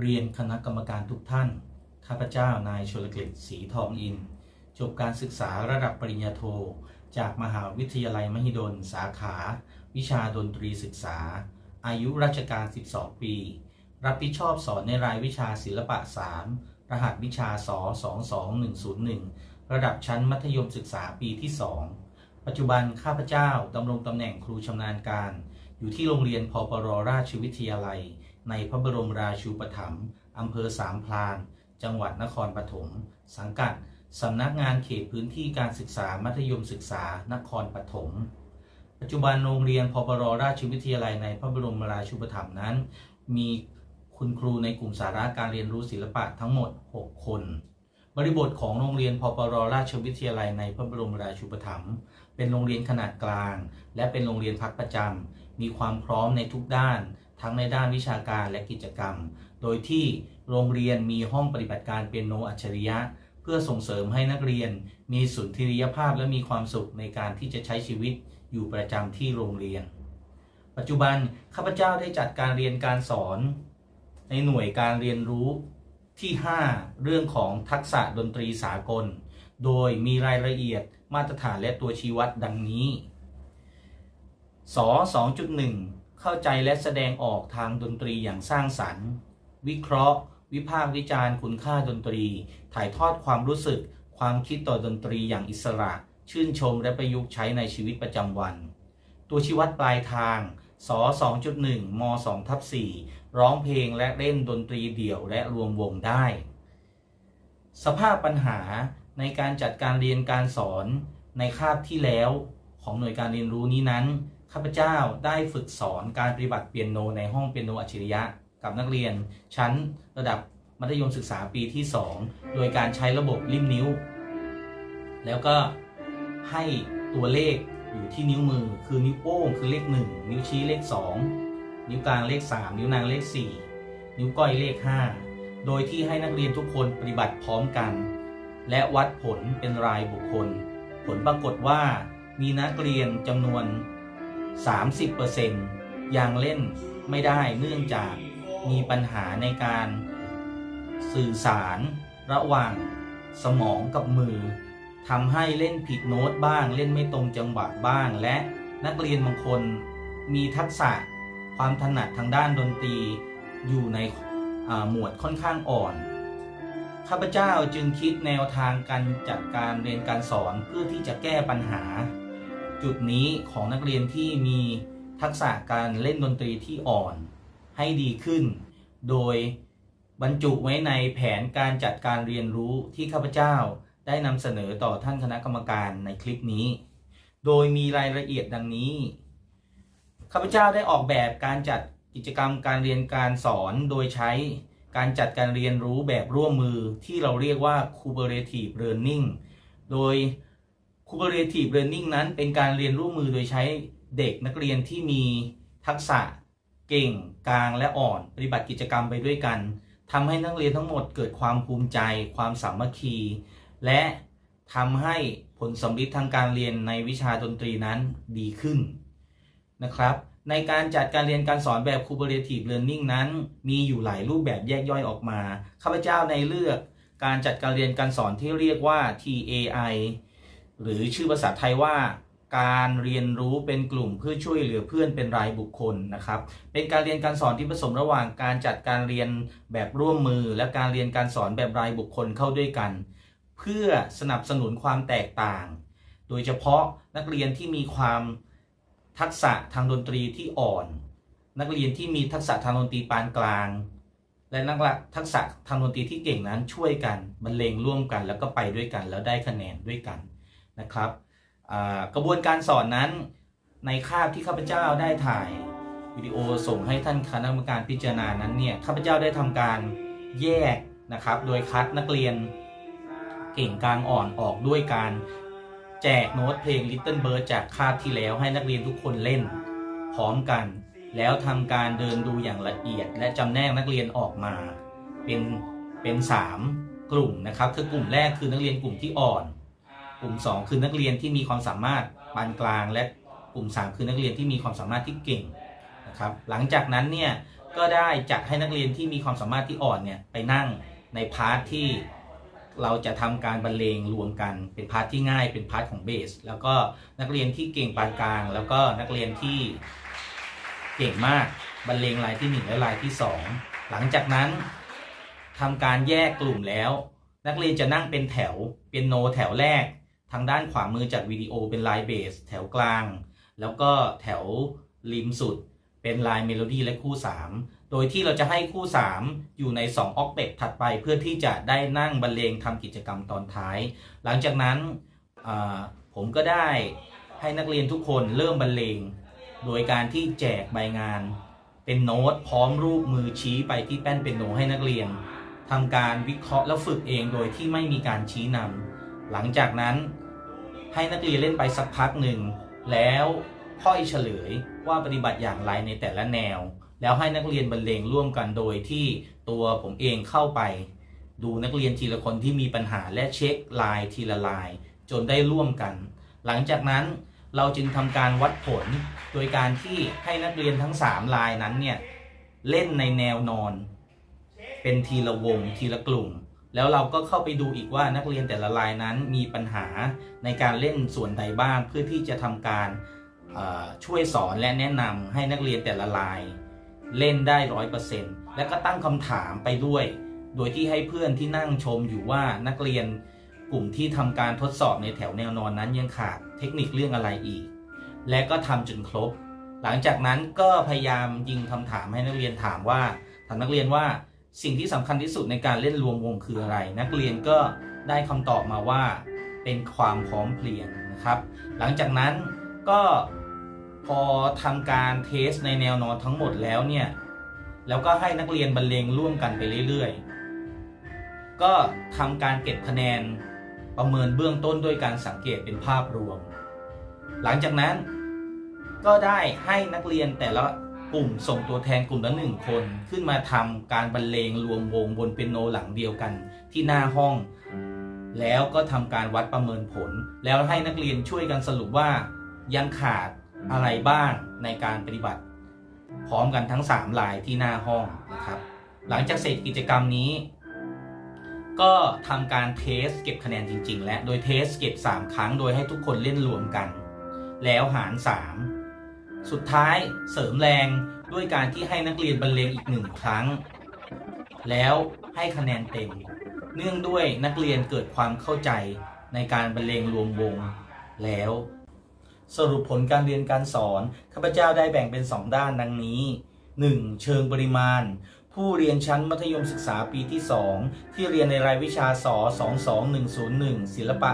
เรียนคณะกรรมการทุกท่าน ข้าพเจ้านายชลกฤษศรีทองอิน จบการศึกษาระดับปริญญาโท จากมหาวิทยาลัยมหิดล สาขา วิชาดนตรีศึกษา อายุราชการ 12 ปี รับผิดชอบสอนในรายวิชาศิลปะ 3 รหัสวิชาส222101 ระดับชั้นมัธยมศึกษาปีที่ 2 ปัจจุบันข้าพเจ้าดำรงตำแหน่งครูชำนาญการ อยู่ที่โรงเรียนพปรราชวิทยาลัย ในพระบรมราชูปถัมภ์อำเภอสามพราน จังหวัดนครปฐม สังกัดสำนักงานเขตพื้นที่การศึกษามัธยมศึกษานครปฐม ปัจจุบันโรงเรียนพปรราชวิทยาลัยในพระบรมราชูปถัมภ์นั้น มีคุณครูในกลุ่มสาระการเรียนรู้ศิลปะทั้งหมด 6 คน บริบทของโรงเรียนพปรราชวิทยาลัยในพระบรมราชูปถัมภ์ เป็นโรงเรียนขนาดกลาง และเป็นโรงเรียนพักประจำมีความพร้อมในทุกด้าน ทั้งในด้านวิชาการและกิจกรรม โดยที่โรงเรียนมีห้องปฏิบัติการเปียโนอัจฉริยะ เพื่อส่งเสริมให้นักเรียน มีสุนทรียภาพและมีความสุขในการที่จะใช้ชีวิตอยู่ประจำที่โรงเรียน ปัจจุบันข้าพเจ้าได้จัดการเรียนการสอน ในหน่วยการเรียนรู้ที่ 5 เรื่องของทักษะดนตรีสากล โดยมีรายละเอียดมาตรฐานและตัวชี้วัดดังนี้ส2.1 เข้าใจและแสดงออกทางดนตรีอย่างสร้างสรรค์ วิเคราะห์ วิพากษ์วิจารณ์คุณค่าดนตรี ถ่ายทอดความรู้สึก ความคิดต่อดนตรีอย่างอิสระ ชื่นชมและประยุกต์ใช้ในชีวิตประจำวัน ตัวชี้วัดปลายทางส2.1ม2ทับ4ร้องเพลงและเล่นดนตรีเดี่ยวและรวมวงได้ สภาพปัญหา ในการจัดการเรียนการสอนในคาบที่แล้วของหน่วยการเรียนรู้นี้นั้นข้าพเจ้าได้ฝึกสอนการปฏิบัติเปียโนในห้องเปียโนอัจฉริยะ กับนักเรียน ชั้นระดับมัธยมศึกษาปีที่ 2 โดยการใช้ระบบริมนิ้ว แล้วก็ให้ตัวเลขอยู่ที่นิ้วมือ คือนิ้วโป้งคือเลข 1 นิ้วชี้เลข 2 นิ้วกลางเลข 3 นิ้วนางเลข 4 นิ้วก้อยเลข 5 โดยที่ให้นักเรียนทุกคนปฏิบัติพร้อมกัน และวัดผลเป็นรายบุคคล ผลปรากฏว่ามีนักเรียนจำนวน 30%ยังเล่นไม่ได้เนื่องจากมีปัญหาในการสื่อสารระหว่างสมองกับมือทำให้เล่นผิดโน้ตบ้าง เล่นไม่ตรงจังหวะบ้าง และนักเรียนบางคนมีทักษะความถนัดทางด้านดนตรีอยู่ในหมวดค่อนข้างอ่อน ข้าพเจ้าจึงคิดแนวทางการจัดการเรียนการสอนเพื่อที่จะแก้ปัญหา จุดนี้ของนักเรียนที่มีทักษะการเล่นดนตรีที่อ่อนให้ดีขึ้น โดยบรรจุไว้ในแผนการจัดการเรียนรู้ที่ข้าพเจ้าได้นำเสนอต่อท่านคณะกรรมการในคลิปนี้ โดยมีรายละเอียดดังนี้ ข้าพเจ้าได้ออกแบบการจัดกิจกรรมการเรียนการสอนโดยใช้ การจัดการเรียนรู้แบบร่วมมือที่เราเรียกว่า cooperative learning โดย cooperative learning นั้นเป็นการเรียนรู้มือโดยใช้เด็กนักเรียนที่มีทักษะเก่ง กลางและอ่อน ปฏิบัติกิจกรรมไปด้วยกันทำให้นักเรียนทั้งหมดเกิดความภูมิใจ ความสามัคคี และทำให้ผลสำลิดทางการเรียนในวิชาดนตรีนั้นดีขึ้นนะครับ ในการจัดการเรียนการสอนแบบ cooperative learning นั้น มีอยู่หลายรูปแบบแยกย่อยออกมา ข้าพเจ้าในเลือกการจัดการเรียนการสอนที่เรียกว่า TAI หรือชื่อภาษาไทยว่า การเรียนรู้เป็นกลุ่มเพื่อช่วยเหลือเพื่อนเป็นรายบุคคลนะครับ เป็นการเรียนการสอนที่ผสมระหว่างการจัดการเรียนแบบร่วมมือ และการเรียนการสอนแบบรายบุคคลเข้าด้วยกัน เพื่อสนับสนุนความแตกต่าง โดยเฉพาะนักเรียนที่มีความ ทักษะทางดนตรีที่อ่อน นักเรียนที่มีทักษะทางดนตรีปานกลาง และนักละทักษะทางดนตรีที่เก่งนั้นช่วยกันบรรเลงร่วมกัน แล้วก็ไปด้วยกัน แล้วได้คะแนนด้วยกันนะครับกระบวนการสอนนั้นในคาบที่ข้าพเจ้าได้ถ่ายวิดีโอส่งให้ท่านคณะกรรมการพิจารณานั้นเนี่ยข้าพเจ้าได้ทำการแยกนะครับ โดยคัดนักเรียนเก่งกลางอ่อนออกด้วยการ แจกโน้ตเพลง Little Bird จากคาบที่แล้วให้นักเรียนทุกคนเล่น พร้อมกัน แล้วทำการเดินดูอย่างละเอียด และจำแนกนักเรียนออกมา เป็นเป็นสามกลุ่มนะครับ คือกลุ่มแรกคือนักเรียนกลุ่มที่อ่อน กลุ่ม 2 คือนักเรียนที่มีความสามารถปานกลางและกลุ่ม 3 คือนักเรียนที่มีความสามารถที่เก่งนะครับ หลังจากนั้นเนี่ยก็ได้จัดให้นักเรียนที่มีความสามารถที่อ่อนเนี่ยไปนั่งในพาร์ทที่ เราจะทำการบรรเลงรวมกันเป็นพาร์ทที่ง่ายเป็นพาร์ทของเบสแล้วก็นักเรียนที่เก่งปานกลาง แล้วก็นักเรียนที่เก่งมากบรรเลงลายที่หนึ่งและลายที่สองหลังจากนั้นทำการแยกกลุ่มแล้ว นักเรียนจะนั่งเป็นแถวเป็นโนแถวแรก ทางด้านขวามือจากวิดีโอเป็นลายเบสแถวกลาง แล้วก็แถวริมสุดเป็นลายเมโลดี้และคู่ 3 โดยที่เราจะให้คู่ 3 อยู่ใน 2 ออกเ t ถัดไปเพื่อที่จะได้นั่งบรรเลงทำกิจกรรมตอนท้าย หลังจากนั้นผมก็ได้ให้นักเรียนทุกคนเริ่มบรรเลง โดยการที่แจกใบงานเป็นโน้ตพร้อมรูปมือชี้ไปที่แป้นเป็นโนให้นักเรียนทำการวิเคราะห์และฝึกเองโดยที่ไม่มีการชี้นำหลังจากนั้นให้นักเรียนเล่นไปสักพักหนึ่ง แล้วค่อยเฉลยว่าปฏิบัติอย่างไรในแต่ละแนว แล้วให้นักเรียนบรรเลงร่วมกันโดยที่ตัวผมเองเข้าไป ดูนักเรียนทีละคนที่มีปัญหาและเช็คลายทีละลาย จนได้ร่วมกัน หลังจากนั้นเราจึงทำการวัดผล โดยการที่ให้นักเรียนทั้ง 3 ลายนั้นเนี่ยเล่นในแนวนอน เป็นทีละวงทีละกลุ่ม แล้วเราก็เข้าไปดูอีกว่านักเรียนแต่ละลายนั้นมีปัญหาในการเล่นส่วนใดบ้างเพื่อที่จะทำการช่วยสอนและแนะนำให้นักเรียนแต่ละลาย เล่นได้ร้อยเปอร์เซ็นต์และก็ตั้งคำถามไปด้วย โดยที่ให้เพื่อนที่นั่งชมอยู่ว่านักเรียนกลุ่มที่ทำการทดสอบในแถวแนวนอนนั้นยังขาดเทคนิคเรื่องอะไรอีก และก็ทำจนครบ หลังจากนั้นก็พยายามยิงคำถามให้นักเรียนถามว่า ถามนักเรียนว่าสิ่งที่สำคัญที่สุดในการเล่นรวมวงคืออะไร นักเรียนก็ได้คำตอบมาว่า เป็นความพร้อมเพรียงนะครับ หลังจากนั้นก็ พอทำการเทสในแนวนอนทั้งหมดแล้วเนี่ยแล้วก็ให้นักเรียนบรรเลงร่วมกันไปเรื่อยๆ ก็ทำการเก็บคะแนนประเมินเบื้องต้นด้วยการสังเกตเป็นภาพรวม หลังจากนั้นก็ได้ให้นักเรียนแต่ละกลุ่มส่งตัวแทนกลุ่มละหนึ่งคน ขึ้นมาทำการบรรเลงรวมวงบนเปียโนหลังเดียวกันที่หน้าห้อง แล้วก็ทำการวัดประเมินผล แล้วให้นักเรียนช่วยกันสรุปว่ายังขาด อะไรบ้างในการปฏิบัติ พร้อมกันทั้ง 3 ลายที่หน้าห้องนะครับ หลังจากเสร็จกิจกรรมนี้ ก็ทำการเทสเก็บคะแนนจริง ๆ และโดยเทสเก็บ 3 ครั้งโดยให้ทุกคนเล่นรวมกัน แล้วหาร 3 สุดท้ายเสริมแรงด้วยการที่ให้นักเรียนบรรเลงอีกหนึ่งครั้ง แล้วให้คะแนนเต็ม เนื่องด้วยนักเรียนเกิดความเข้าใจในการบรรเลงรวมวงแล้ว สรุปผลการเรียนการสอนข้าพเจ้าได้แบ่งเป็น 2 ด้านดังนี้ 1. เชิงปริมาณ ผู้เรียนชั้นมัธยมศึกษาปีที่ 2 ที่เรียนในรายวิชาส22101 ศิลปะ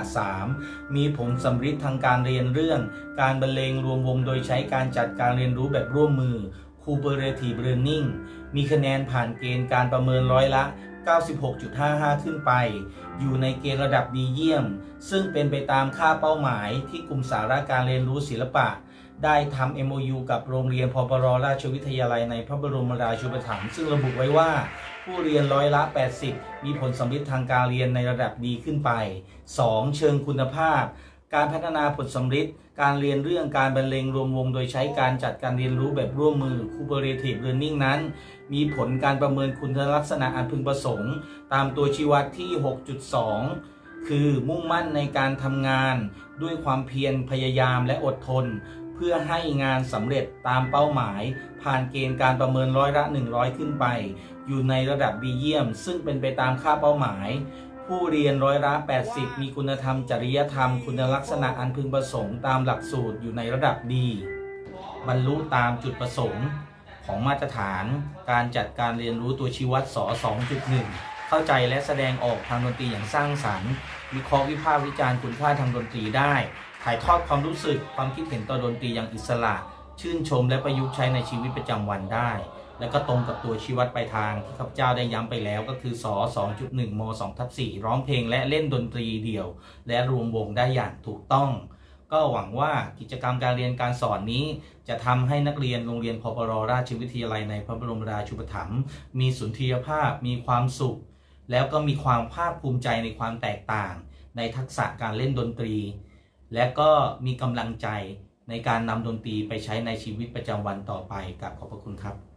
3 มีผลสำฤทธิ์ทางการเรียนเรื่อง การบรรเลงรวมวงโดยใช้การจัดการเรียนรู้แบบร่วมมือ Cooperative Learning มีคะแนนผ่านเกณฑ์การประเมินร้อยละ 96.55 ขึ้นไป อยู่ในเกณฑ์ระดับดีเยี่ยม ซึ่งเป็นไปตามค่าเป้าหมายที่กลุ่มสาระการเรียนรู้ศิลปะ ได้ทำ MOU กับโรงเรียนพปรราชวิทยาลัยในพระบรมราชูปถัมภ์ซึ่งระบุไว้ว่า ผู้เรียนร้อยละ 80 มีผลสำลิดทางการเรียนในระดับดีขึ้นไป 2. เชิงคุณภาพ การพัฒนาผลสำลิด การเรียนเรื่องการบรรเลงรวมวง โดยใช้การจัดการเรียนรู้แบบร่วมมือ Cooperative Learning นั้น มีผลการประเมินคุณลักษณะอันพึงประสงค์ ตามตัวชี้วัดที่ 6.2 คือมุ่งมั่นในการทำงาน ด้วยความเพียรพยายามและอดทน เพื่อให้งานสำเร็จตามเป้าหมาย ผ่านเกณฑ์การประเมินร้อยละ 100 ขึ้นไป อยู่ในระดับดีเยี่ยม ซึ่งเป็นไปตามค่าเป้าหมาย ผู้เรียนร้อยละ80 มีคุณธรรม จริยธรรม คุณลักษณะอันพึงประสงค์ตามหลักสูตรอยู่ในระดับดี บรรลุตามจุดประสงค์ของมาตรฐานการจัดการเรียนรู้ตัวชี้วัดส2.1 เข้าใจและแสดงออกทางดนตรีอย่างสร้างสรรค์วิเคราะห์วิพากษ์วิจารณ์คุณค่าทางดนตรีได้ ถ่ายทอดความรู้สึกความคิดเห็นต่อดนตรีอย่างอิสระ ชื่นชมและประยุกต์ใช้ในชีวิตประจำวันได้ และก็ตรงกับตัวชี้วัดปลายทางที่ข้าพเจ้าได้ย้ำไปแล้วก็คือสอ2.1ม2ทับ4ร้องเพลงและเล่นดนตรีเดี่ยว และรวมวงได้อย่างถูกต้อง ก็หวังว่ากิจกรรมการเรียนการสอนนี้ จะทำให้นักเรียนโรงเรียนพปรราชวิทยาลัยในพระบรมราชูปถัมภ์มีสุนทรียภาพ มีความสุข แล้วก็มีความภาคภูมิใจในความแตกต่าง ในทักษะการเล่นดนตรี และก็มีกำลังใจในการนำดนตรีไปใช้ในชีวิตประจำวันต่อไปกับขอบพระคุณครับ